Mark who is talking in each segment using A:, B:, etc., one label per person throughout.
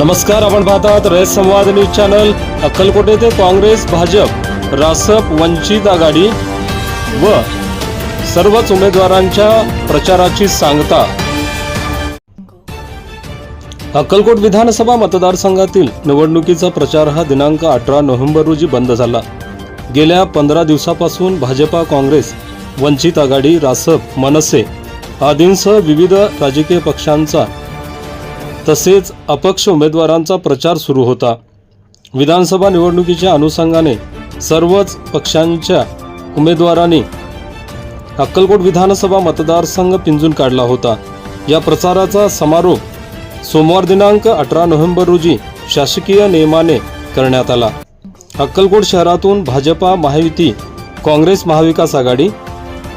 A: नमस्कार आपण पाहतात रयत संवाद न्यूज चॅनल. अक्कलकोट येथे काँग्रेस भाजप रासप वंचित आघाडी व सर्वच उमेदवारांच्या प्रचाराची सांगता. अक्कलकोट विधानसभा मतदारसंघातील निवडणुकीचा प्रचार हा दिनांक अठरा नोव्हेंबर रोजी बंद झाला. गेल्या पंधरा दिवसापासून भाजपा काँग्रेस वंचित आघाडी रासप मनसे आदींसह विविध राजकीय पक्षांचा तसेच अपक्ष उमेदवारांचा प्रचार सुरू होता. विधानसभा निवडणुकीच्या अनुषंगाने सर्वच पक्षांच्या उमेदवारांनी अक्कलकोट विधानसभा मतदारसंघ पिंजून काढला होता. या प्रचाराचा समारोप सोमवार दिनांक अठरा नोव्हेंबर रोजी शासकीय नियमाने करण्यात आला. अक्कलकोट शहरातून भाजपा महायुती काँग्रेस महाविकास आघाडी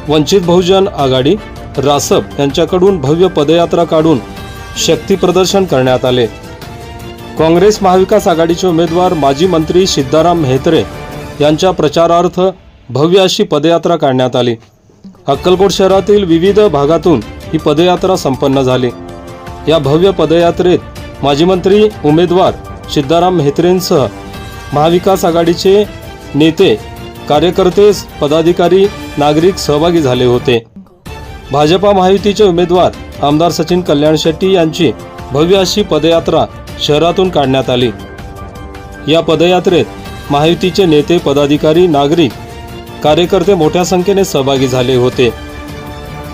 A: वंचित बहुजन आघाडी रासप यांच्याकडून भव्य पदयात्रा काढून शक्ती प्रदर्शन करण्यात आले. काँग्रेस महाविकास आघाडीचे उमेदवार माजी मंत्री सिद्धाराम म्हेत्रे यांच्या प्रचारार्थ भव्य अशी पदयात्रा काढण्यात आली. अक्कलकोट शहरातील विविध भागातून ही पदयात्रा संपन्न झाली. या भव्य पदयात्रेत माजी मंत्री उमेदवार सिद्धाराम म्हेत्रेंसह महाविकास आघाडीचे नेते कार्यकर्ते पदाधिकारी नागरिक सहभागी झाले होते. भाजपा महायुतीचे उमेदवार आमदार सचिन कल्याण शेट्टी यांची भव्य अशी पदयात्रा शहरातून काढण्यात आली. या पदयात्रेत महायुतीचे नेते पदाधिकारी नागरिक कार्यकर्ते मोठ्या संख्येने सहभागी झाले होते.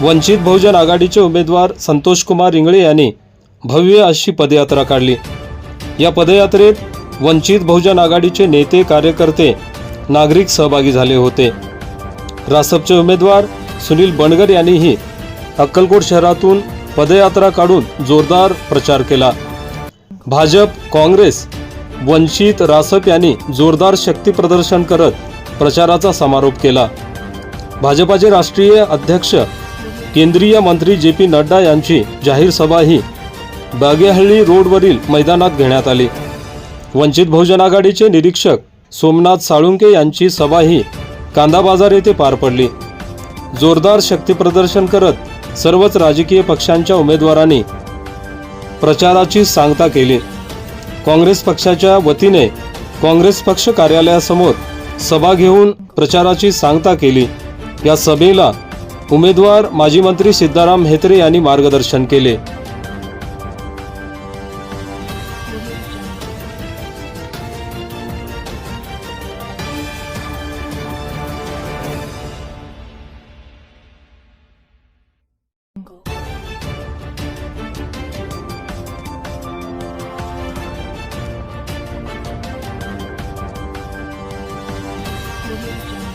A: वंचित बहुजन आघाडीचे उमेदवार संतोष कुमार इंगळे यांनी भव्य अशी पदयात्रा काढली. या पदयात्रेत वंचित बहुजन आघाडीचे नेते कार्यकर्ते नागरिक सहभागी झाले होते. रासपचे उमेदवार सुनील बनगर यांनीही अक्कलकोट शहरातून पदयात्रा काढून जोरदार प्रचार केला. भाजप काँग्रेस वंचित रासप यांनी जोरदार शक्ती प्रदर्शन करत प्रचाराचा समारोप केला. भाजपाचे राष्ट्रीय अध्यक्ष केंद्रीय मंत्री जे पी नड्डा यांची जाहीर सभाही बागेहळ्ळी रोडवरील मैदानात घेण्यात आली. वंचित बहुजन आघाडीचे निरीक्षक सोमनाथ साळुंके यांची सभाही कांदा बाजार येथे पार पडली. जोरदार शक्तीप्रदर्शन करत सर्वच राजकीय पक्षांच्या उमेदवारांनी प्रचाराची सांगता केली. काँग्रेस पक्षाच्या वतीने काँग्रेस पक्ष कार्यालयासमोर सभा घेऊन प्रचाराची सांगता केली. या सभेला उमेदवार माजी मंत्री सिद्धाराम म्हेत्रे यांनी मार्गदर्शन केले. Thank you.